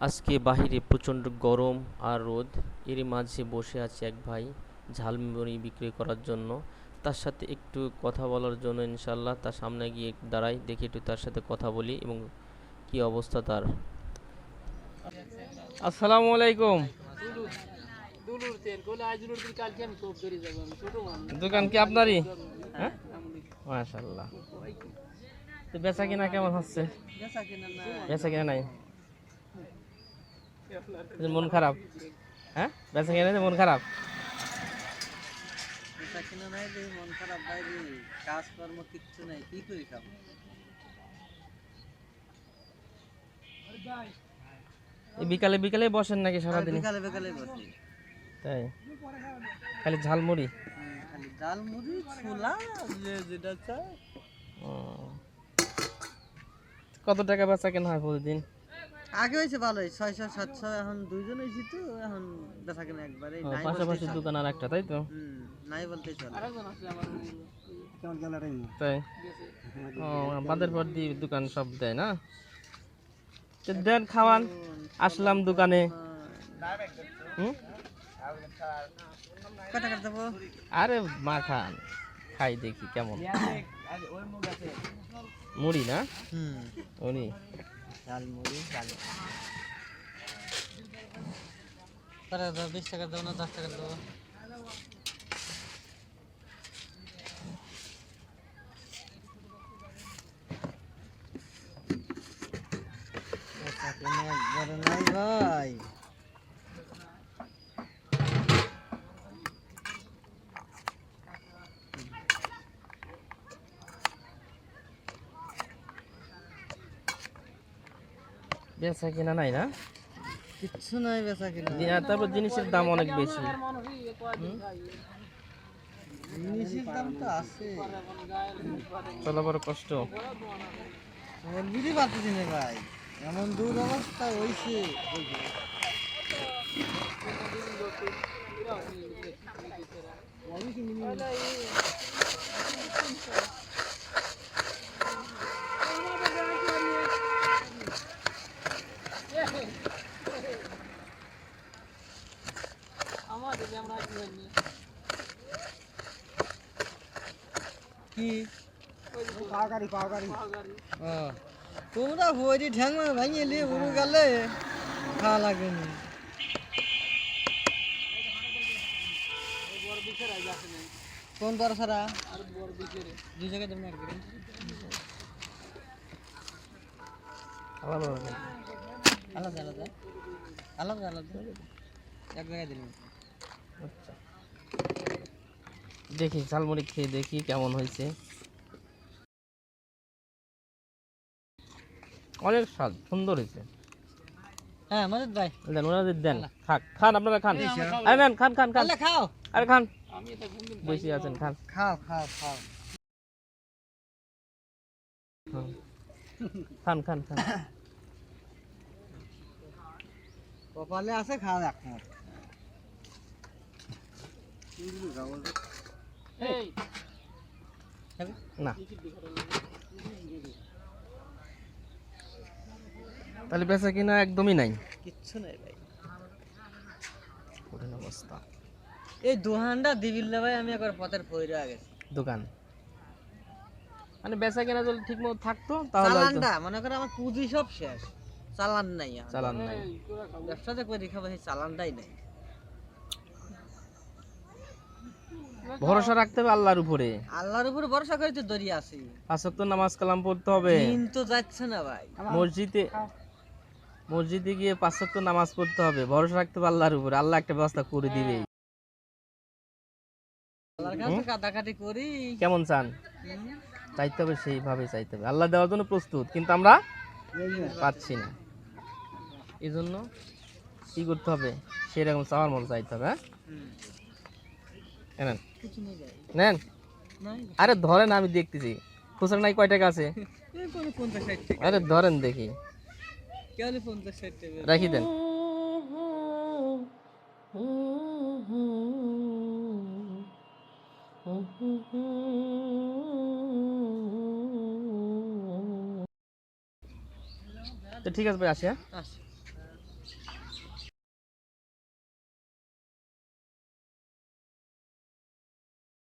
আজকে বাহিরে প্রচণ্ড গরম আর রোদ। এরই মাঝে বসে আছে এক ভাই ঝালমুড়ি বিক্রি করার জন্য। তার সাথে একটু কথা বলার জন্য ইনশাল্লাহ তার সামনে গিয়ে দাঁড়াই দেখি একটু তার সাথে কথা বলি এবং কি অবস্থা তার। আসসালামু আলাইকুম। দোকান কি আপনারই? হ্যাঁ? মাশাল্লাহ তো বেচা কিনা কেমন হচ্ছে? বেচা কেনা নাই? মন খারাপ। হ্যাঁ? বেচা কিনা মন খারাপ? বেচা কেনা নাই যে মন খারাপ কাজকর্ম কিচ্ছু নাই কি করে খাব? এই বিকালে বিকালে বসেন নাকি সারাদিন? বিকালে বিকালে বসি। তাই? খালি ঝালমুড়ি? খালি ডাল ছোলা যে যেটা চাই। কত টাকা বেচা কেনা হয় প্রতিদিন? আগে হয়েছে ভালোই ছয়শো সাতশো এখন দুইজন হয়েছি তো এখন বেচা কেনা একবারে? পাশাপাশি দোকান আর একটা তাই তো? নাই বলতে চলে। তাই? ও বাদের পর দিয়ে দোকান সব দেয় না? তো দেন খাওয়ান আসলাম দোকানে। আরে মা খান খাই দেখি কেমন। মুড়ি না? উনি ডাল মুড়ি ডাল কত দেবো বিশ টাকা দেবো না দশ টাকা দেবো একবারে নাই ভাই বেচা কিনা নাই না? কিচ্ছু নাই বেচা কিনা আর তারপর জিনিসের দাম অনেক বেশি। জিনিসের দাম তো আছে। চলা বড় কষ্ট বলবিরই পারতেছি না ভাই। এমন দূর অবস্থা হয়েছে কি পাওগাড়ি পাওগাড়ি তোমরা হইরি ঠ্যাং ভাঙিয়ে নিয়ে উড়ু গেলে খাওয়া লাগেনি কোন বড় সারা দুই জায়গায় দেবেন আর কি আলাদা আলাদা। আলাদা আলাদা আলাদা আলাদা এক জায়গায় দিলেন আচ্ছা। দেখি ঝালমুড়ি খেয়ে দেখি কেমন হয়েছে। অনেক স্বাদ সুন্দর হয়েছে। হ্যাঁ মজিদ ভাই। দেন ওনাদের দেন খাক খান আপনারা খান। আরে নেন খান খান খান। খাও। আরে খান। বেশি আছেন খান। খাও খাও খাও। খান। খান খান কপালে আছে খাও এখন না। তাহলে বেচা কিনা একদমই নাই। কিচ্ছু নাই ভাই। কঠিন অবস্থা। এই দোহানটা দিবিল্লা ভাই আমি একবার পথের গেছি। দোকান। মানে বেচা কিনা যদি ঠিক মতো থাকতো তাহলে চালানটা মনে করে আমার পুঁজি সব শেষ। চালান নাই চালান নাই। ব্যবসাতে করে চালানটাই নাই। ভরসা রাখতে হবে আল্লাহর উপরে। আল্লাহর উপর ভরসা করে তো দড়িয়ে আছি। পাঁচ ওয়াক্ত নামাজ কালাম পড়তে হবে। দিন তো যাচ্ছে না ভাই। মসজিদে মসজিদে গিয়ে পাঁচ ওয়াক্ত নামাজ পড়তে হবে। ভরসা রাখতে হবে আল্লাহর উপরে। আল্লাহ একটা ব্যবস্থা করে দিবে। আল্লাহর কাছে কাটাকাটি করি। কেমন চান? চাইতে হবে সেইভাবে চাইতে হবে। আল্লাহ দেওয়ার জন্য প্রস্তুত কিন্তু আমরা পাচ্ছি না। এই জন্য কি করতে হবে? সেরকম চাওয়ার মতো চাইতে হবে হ্যাঁ। নেন? আরে ধরেন আমি দেখতেছি। খুচরা নাই কয় টাকা আছে? আরে ধরেন দেখি। রাখি দেন। তো ঠিক আছে ভাই আসি হ্যাঁ?